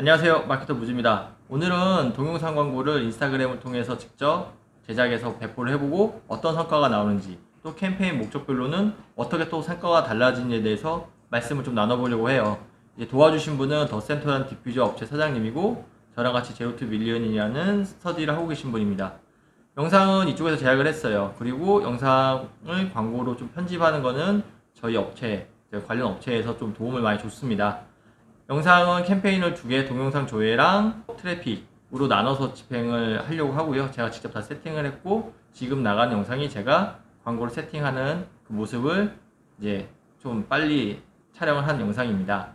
안녕하세요. 마케터 무즈입니다. 오늘은 동영상 광고를 인스타그램을 통해서 직접 제작해서 배포를 해보고 어떤 성과가 나오는지 또 캠페인 목적별로는 어떻게 또 성과가 달라지는지에 대해서 말씀을 좀 나눠보려고 해요. 도와주신 분은 더 센터라는 디퓨저 업체 사장님이고 저랑 같이 제로투 밀리언이라는 스터디를 하고 계신 분입니다. 영상은 이쪽에서 제작을 했어요. 그리고 영상을 광고로 좀 편집하는 거는 저희 업체 관련 업체에서 좀 도움을 많이 줬습니다 영상은 캠페인을 두 개 동영상 조회랑 트래픽으로 나눠서 집행을 하려고 하고요. 제가 직접 다 세팅을 했고 지금 나가는 영상이 제가 광고를 세팅하는 그 모습을 이제 좀 빨리 촬영을 한 영상입니다.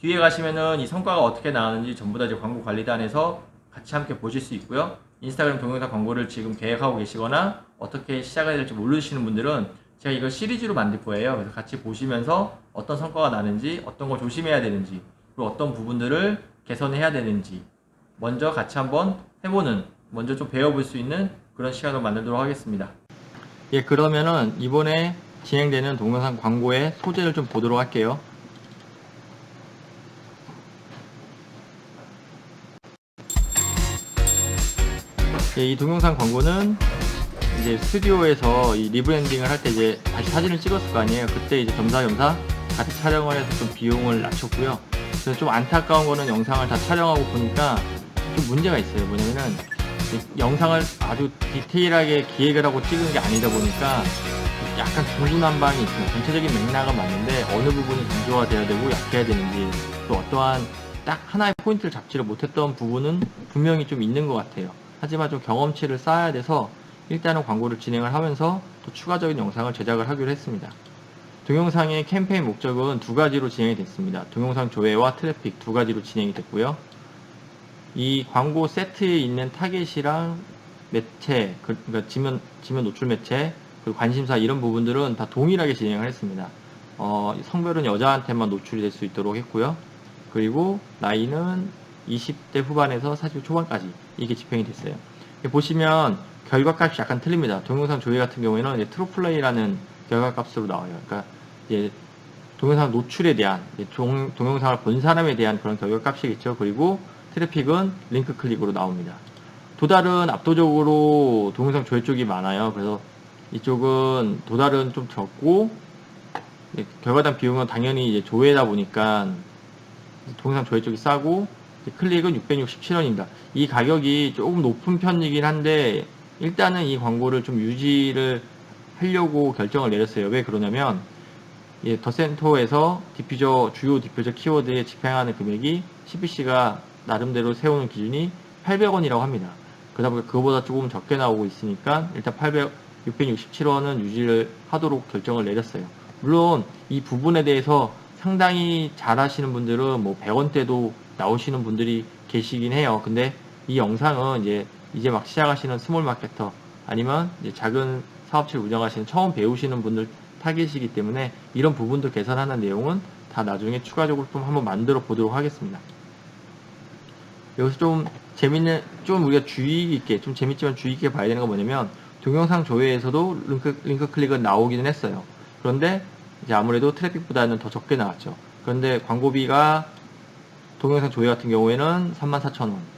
뒤에 가시면은 이 성과가 어떻게 나오는지 전부 다 이제 광고 관리단에서 같이 함께 보실 수 있고요. 인스타그램 동영상 광고를 지금 계획하고 계시거나 어떻게 시작해야 될지 모르시는 분들은 제가 이걸 시리즈로 만들 거예요. 그래서 같이 보시면서 어떤 성과가 나는지, 어떤 걸 조심해야 되는지, 그리고 어떤 부분들을 개선해야 되는지, 먼저 같이 한번 해보는, 먼저 좀 배워볼 수 있는 그런 시간을 만들도록 하겠습니다. 예, 그러면은 이번에 진행되는 동영상 광고의 소재를 좀 보도록 할게요. 예, 이 동영상 광고는 이제 스튜디오에서 이 리브랜딩을 할 때 이제 다시 사진을 찍었을 거 아니에요. 그때 이제 겸사겸사 같이 촬영을 해서 좀 비용을 낮췄고요. 그래서 좀 안타까운 거는 영상을 다 촬영하고 보니까 좀 문제가 있어요. 뭐냐면은 이 영상을 아주 디테일하게 기획을 하고 찍은 게 아니다 보니까 약간 중구난방이 있습니다. 전체적인 맥락은 맞는데 어느 부분이 강조가 돼야 되고 약해야 되는지 또 어떠한 딱 하나의 포인트를 잡지를 못했던 부분은 분명히 좀 있는 것 같아요. 하지만 좀 경험치를 쌓아야 돼서 일단은 광고를 진행을 하면서 또 추가적인 영상을 제작을 하기로 했습니다. 동영상의 캠페인 목적은 두 가지로 진행이 됐습니다. 동영상 조회와 트래픽 두 가지로 진행이 됐고요. 이 광고 세트에 있는 타겟이랑 매체, 그- 그러니까 지면, 지면 노출 매체, 그리고 관심사 이런 부분들은 다 동일하게 진행을 했습니다. 어, 성별은 여자한테만 노출이 될 수 있도록 했고요. 그리고 나이는 20대 후반에서 40대 초반까지 이게 집행이 됐어요. 보시면 결과값이 약간 틀립니다. 동영상 조회 같은 경우에는 이제 트루플레이라는 결과값으로 나와요. 그러니까 이제 동영상 노출에 대한 동, 동영상을 본 사람에 대한 그런 결과값이겠죠. 그리고 트래픽은 링크 클릭으로 나옵니다. 도달은 압도적으로 동영상 조회 쪽이 많아요. 그래서 이쪽은 도달은 좀 적고 예, 결과당 비용은 당연히 이제 조회다 보니까 동영상 조회 쪽이 싸고 클릭은 667원입니다. 이 가격이 조금 높은 편이긴 한데 일단은 이 광고를 좀 유지를 하려고 결정을 내렸어요. 왜 그러냐면 예, 더 센터에서 디퓨저 주요 디퓨저 키워드에 집행하는 금액이 CPC가 나름대로 세우는 기준이 800원이라고 합니다. 그러다 보니까 그거보다 조금 적게 나오고 있으니까 일단 800 667원은 유지를 하도록 결정을 내렸어요. 물론 이 부분에 대해서 상당히 잘 하시는 분들은 뭐 100원대도 나오시는 분들이 계시긴 해요. 근데 이 영상은 이제 이제 막 시작하시는 스몰 마케터 아니면 작은 사업체를 운영하시는 처음 배우시는 분들 타겟이기 때문에 이런 부분도 개선하는 내용은 다 나중에 추가적으로 좀 한번 만들어 보도록 하겠습니다. 여기서 좀 재밌는, 좀 우리가 주의 깊게, 좀 재밌지만 주의 깊게 봐야 되는 건 뭐냐면, 동영상 조회에서도 링크, 링크 클릭은 나오기는 했어요. 그런데 이제 아무래도 트래픽보다는 더 적게 나왔죠. 그런데 광고비가 동영상 조회 같은 경우에는 34,000원.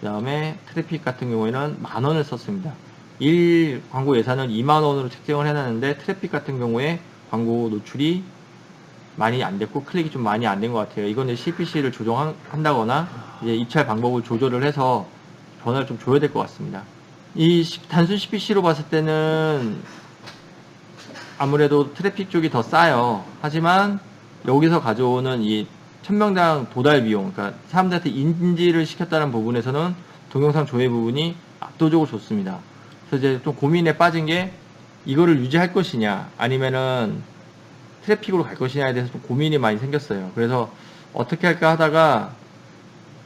그 다음에 트래픽 같은 경우에는 만 원을 썼습니다. 1 광고 예산을 2만 원으로 책정을 해놨는데 트래픽 같은 경우에 광고 노출이 많이 안 됐고 클릭이 좀 많이 안 된 것 같아요. 이건 이제 CPC를 조정한다거나 이제 입찰 방법을 조절을 해서 변화를 좀 줘야 될 것 같습니다. 이 시- 단순 CPC로 봤을 때는 아무래도 트래픽 쪽이 더 싸요. 하지만 여기서 가져오는 이 천명당 도달 비용, 그러니까 사람들한테 인지를 시켰다는 부분에서는 동영상 조회 부분이 압도적으로 좋습니다. 그래서 이제 좀 고민에 빠진 게 이거를 유지할 것이냐, 아니면은 트래픽으로 갈 것이냐에 대해서 좀 고민이 많이 생겼어요. 그래서 어떻게 할까 하다가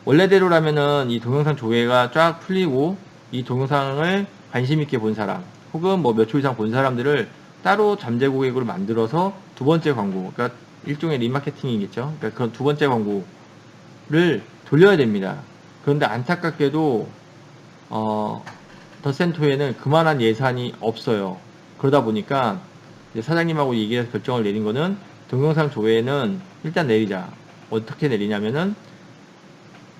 원래대로라면은 이 동영상 조회가 쫙 풀리고 이 동영상을 관심 있게 본 사람 혹은 뭐 몇 초 이상 본 사람들을 따로 잠재 고객으로 만들어서 두 번째 광고, 그러니까 일종의 리마케팅이겠죠. 그러니까 그런 두 번째 광고를 돌려야 됩니다. 그런데 안타깝게도 어, 더센토에는 그만한 예산이 없어요. 그러다 보니까 사장님하고 얘기해서 결정을 내린 거는 동영상 조회는 일단 내리자. 어떻게 내리냐면은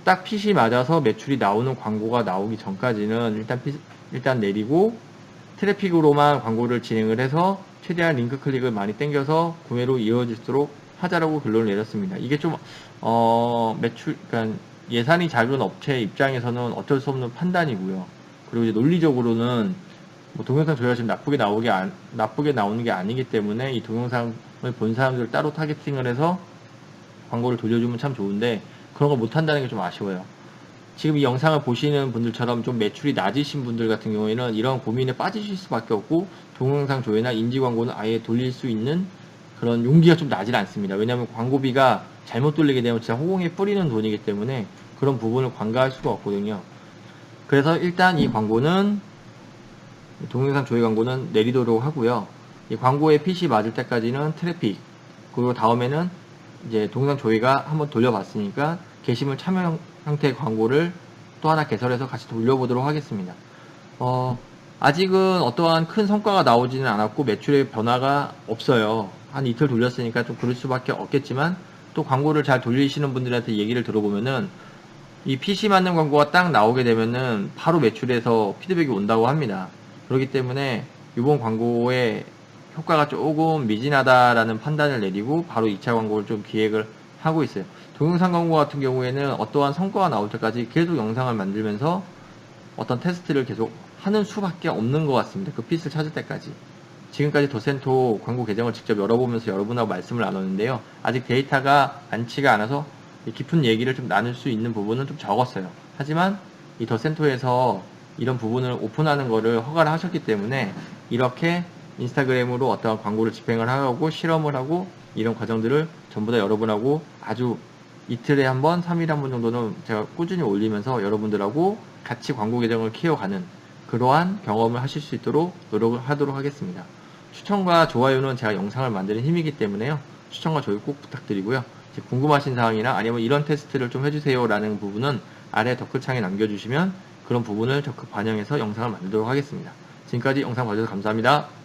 딱 핏이 맞아서 매출이 나오는 광고가 나오기 전까지는 일단 핏- 일단 내리고 트래픽으로만 광고를 진행을 해서 최대한 링크 클릭을 많이 땡겨서 구매로 이어질수록 하자라고 결론을 내렸습니다. 이게 좀, 어, 매출, 그러니까 예산이 작은 업체 입장에서는 어쩔 수 없는 판단이고요. 그리고 이제 논리적으로는 뭐 동영상 조회가 지금 나쁘게 나오게 안- 나쁘게 나오는 게 아니기 때문에 이 동영상을 본 사람들을 따로 타겟팅을 해서 광고를 돌려주면 참 좋은데 그런 걸 못 한다는 게 좀 아쉬워요. 지금 이 영상을 보시는 분들처럼 좀 매출이 낮으신 분들 같은 경우에는 이런 고민에 빠지실 수밖에 없고 동영상 조회나 인지 광고는 아예 돌릴 수 있는 그런 용기가 좀 나질 않습니다. 왜냐하면 광고비가 잘못 돌리게 되면 진짜 호공에 뿌리는 돈이기 때문에 그런 부분을 관가할 수가 없거든요. 그래서 일단 이 광고는 동영상 조회 광고는 내리도록 하고요. 이 광고의 핏이 맞을 때까지는 트래픽 그리고 다음에는 이제 동영상 조회가 한번 돌려봤으니까 게시물 참여 형- 형태의 광고를 또 하나 개설해서 같이 돌려보도록 하겠습니다. 어, 아직은 어떠한 큰 성과가 나오지는 않았고 매출의 변화가 없어요. 한 이틀 돌렸으니까 좀 그럴 수밖에 없겠지만 또 광고를 잘 돌리시는 분들한테 얘기를 들어보면은 이 PC 맞는 광고가 딱 나오게 되면은 바로 매출에서 피드백이 온다고 합니다. 그렇기 때문에 이번 광고의 효과가 조금 미진하다라는 판단을 내리고 바로 2차 광고를 좀 기획을 하고 있어요. 동영상 광고 같은 경우에는 어떠한 성과가 나올 때까지 계속 영상을 만들면서 어떤 테스트를 계속 하는 수밖에 없는 것 같습니다. 그 핏을 찾을 때까지. 지금까지 더센토 광고 계정을 직접 열어보면서 여러분하고 말씀을 나눴는데요. 아직 데이터가 많지가 않아서 이 깊은 얘기를 좀 나눌 수 있는 부분은 좀 적었어요. 하지만 이 더센토에서 이런 부분을 오픈하는 거를 허가를 하셨기 때문에 이렇게 인스타그램으로 어떤 광고를 집행을 하고 실험을 하고 이런 과정들을 전부 다 여러분하고 아주 이틀에 한 번, 3일에 한 번 정도는 제가 꾸준히 올리면서 여러분들하고 같이 광고 계정을 키워가는 그러한 경험을 하실 수 있도록 노력을 하도록 하겠습니다. 추천과 좋아요는 제가 영상을 만드는 힘이기 때문에요. 추천과 좋아요 꼭 부탁드리고요. 궁금하신 사항이나 아니면 이런 테스트를 좀 해주세요 라는 부분은 아래 댓글창에 남겨주시면 그런 부분을 적극 반영해서 영상을 만들도록 하겠습니다. 지금까지 영상 봐주셔서 감사합니다.